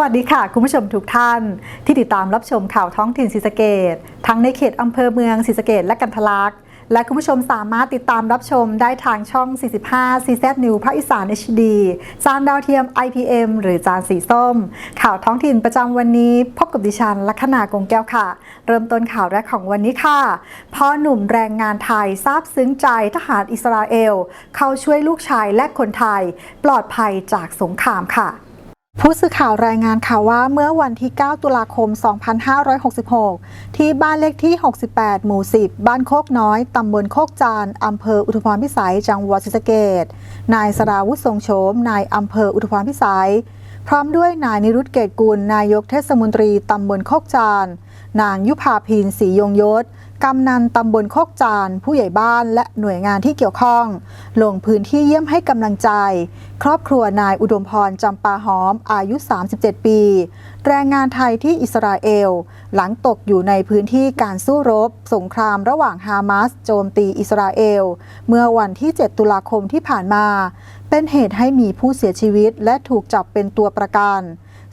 วัสดีค่ะ คุณผู้ชมทุกท่าน ที่ติดตามรับชมข่าวท้องถิ่นศรีสะเกดทั้งในเขตอำเภอเมืองศรีสะเกดและกันทลักษ์และคุณผู้ชมสามารถติดตามรับชมได้ทางช่อง 45 CZ New ภาคอีสาน HD จานดาวเทียม IPM หรือจานสีส้ม ข่าวท้องถิ่นประจำวันนี้ พบกับดิฉันลัคนากงแก้วค่ะ เริ่มต้นข่าวแรกของวันนี้ค่ะพ่อหนุ่มแรงงานไทยซาบซึ้งใจทหารอิสราเอล เข้าช่วยลูกชายและคนไทย ปลอดภัยจากสงครามค่ะ ผู้สื่อข่าวรายงานข่าวว่าเมื่อวันที่ 9 ตุลาคม 2566 ที่บ้านเลขที่ 68 หมู่ 10 บ้านโคกน้อย ตำบลโคกจานอำเภออุทุพรพิสัย จังหวัดศรีสะเกษนายสราวุฒิทรงโฉม นายอำเภออุทุพรพิสัย พร้อมด้วยนายนิรุตเกตกุล นายกเทศมนตรี ตำบลโคกจาน นางยุพาพินศรียงยศ กำนันตำบลโคกจาน ผู้ใหญ่บ้านและหน่วยงานที่เกี่ยวข้อง ลงพื้นที่เยี่ยมให้กำลังใจ ครอบครัวนายอุดมพรจำปาหอม อายุ 37 ปี แรงงานไทยที่อิสราเอล หลังตกอยู่ในพื้นที่การสู้รบ สงครามระหว่างฮามาสโจมตีอิสราเอล เมื่อวันที่ 7 ตุลาคมที่ผ่านมา เป็นเหตุให้มีผู้เสียชีวิต และถูกจับเป็นตัวประกัน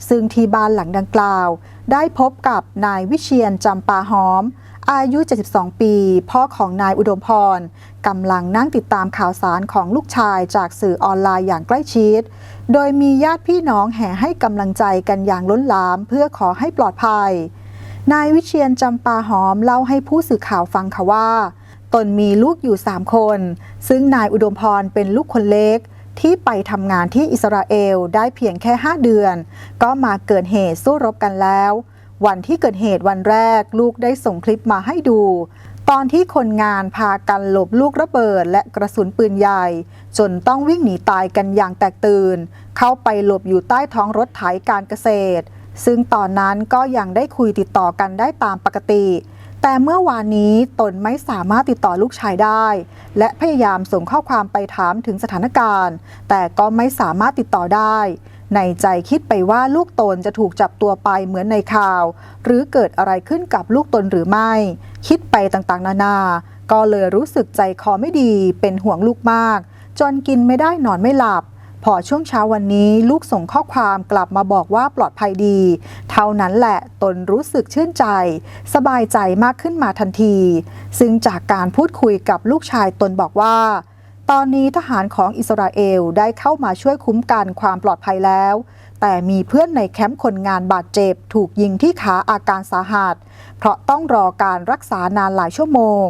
ซึ่งที่บ้านหลังดังกล่าว ได้พบกับนายวิเชียนจำปาหอม อายุ 72 ปี พ่อของนายอุดมพรกำลังนั่งติดตามข่าวสารของลูกชายจากสื่อออนไลน์อย่างใกล้ชิด โดยมีญาติพี่น้องแห่ให้กำลังใจกันอย่างล้นหลามเพื่อขอให้ปลอดภัย นายวิเชียนจำปาหอมเล่าให้ผู้สื่อข่าวฟังค่ะว่า ตนมีลูกอยู่ 3 คน ซึ่งนายอุดมพรเป็นลูกคนเล็กที่ไปทำงานที่อิสราเอลได้เพียงแค่ 5 เดือน ก็มาเกิดเหตุสู้รบกันแล้ว วันที่เกิดเหตุวันแรกลูกได้ส่งคลิปมาให้ดู ตอนที่คนงานพากันหลบลูกระเบิดและกระสุนปืนใหญ่ จนต้องวิ่งหนีตายกันอย่างแตกตื่น เข้าไปหลบอยู่ใต้ท้องรถไถการเกษตร ซึ่งตอนนั้นก็ยังได้คุยติดต่อกันได้ตามปกติ แต่เมื่อวานนี้ตนไม่สามารถติดต่อลูกชายได้ และพยายามส่งข้อความไปถามถึงสถานการณ์ แต่ก็ไม่สามารถติดต่อได้ ในใจคิดไปว่าลูกตนจะถูกจับตัวไปเหมือนในข่าว หรือเกิดอะไรขึ้นกับลูกตนหรือไม่ คิดไปต่างๆ นานา ก็เลยรู้สึกใจคอไม่ดีเป็นห่วงลูกมาก จนกินไม่ได้นอนไม่หลับ พอช่วงเช้าวันนี้ลูกส่งข้อความกลับมาบอกว่าปลอดภัยดี เท่านั้นแหละตนรู้สึกชื่นใจ สบายใจมากขึ้นมาทันที ซึ่งจากการพูดคุยกับลูกชายตนบอกว่า ตอนนี้ทหารของอิสราเอลได้เข้ามาช่วยคุ้มกันความปลอดภัยแล้ว แต่มีเพื่อนในแคมป์คนงานบาดเจ็บ ถูกยิงที่ขาอาการสาหัส เพราะต้องรอการรักษานานหลายชั่วโมง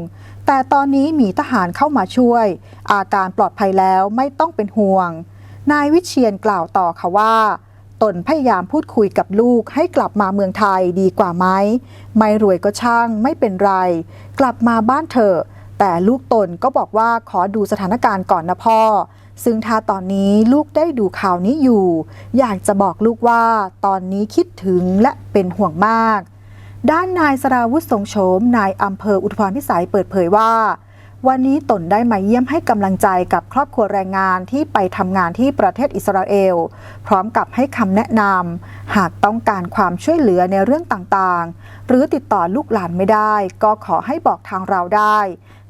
แต่ตอนนี้มีทหารเข้ามาช่วย อาการปลอดภัยแล้วไม่ต้องเป็นห่วง นายวิเชียนกล่าวต่อค่ะว่าตนพยายามพูดคุยกับลูกให้กลับมาเมืองไทยดีกว่าไหม ไม่รวยก็ช่างไม่เป็นไร กลับมาบ้านเถอะ แต่ลูกตนก็บอกว่าขอดูสถานการณ์ก่อนนะพ่อ ซึ่งถ้าตอนนี้ลูกได้ดูข่าวนี้อยู่ อยากจะบอกลูกว่าตอนนี้คิดถึงและเป็นห่วงมาก ด้านนายสราวุฒิทรงโฉมนายอำเภออุทุพรพิสัยเปิดเผยว่า วันนี้ตนได้มาเยี่ยมให้กำลังใจกับครอบครัวแรงงานที่ไปทำงานที่ประเทศอิสราเอล พร้อมกับให้คำแนะนำหากต้องการความช่วยเหลือในเรื่องต่างๆ หรือติดต่อลูกหลานไม่ได้ ก็ขอให้บอกทางเราได้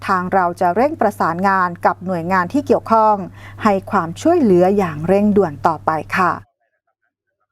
ทางเราจะเร่งประสานงานกับหน่วยงานที่เกี่ยวข้อง ให้ความช่วยเหลืออย่างเร่งด่วนต่อไปค่ะ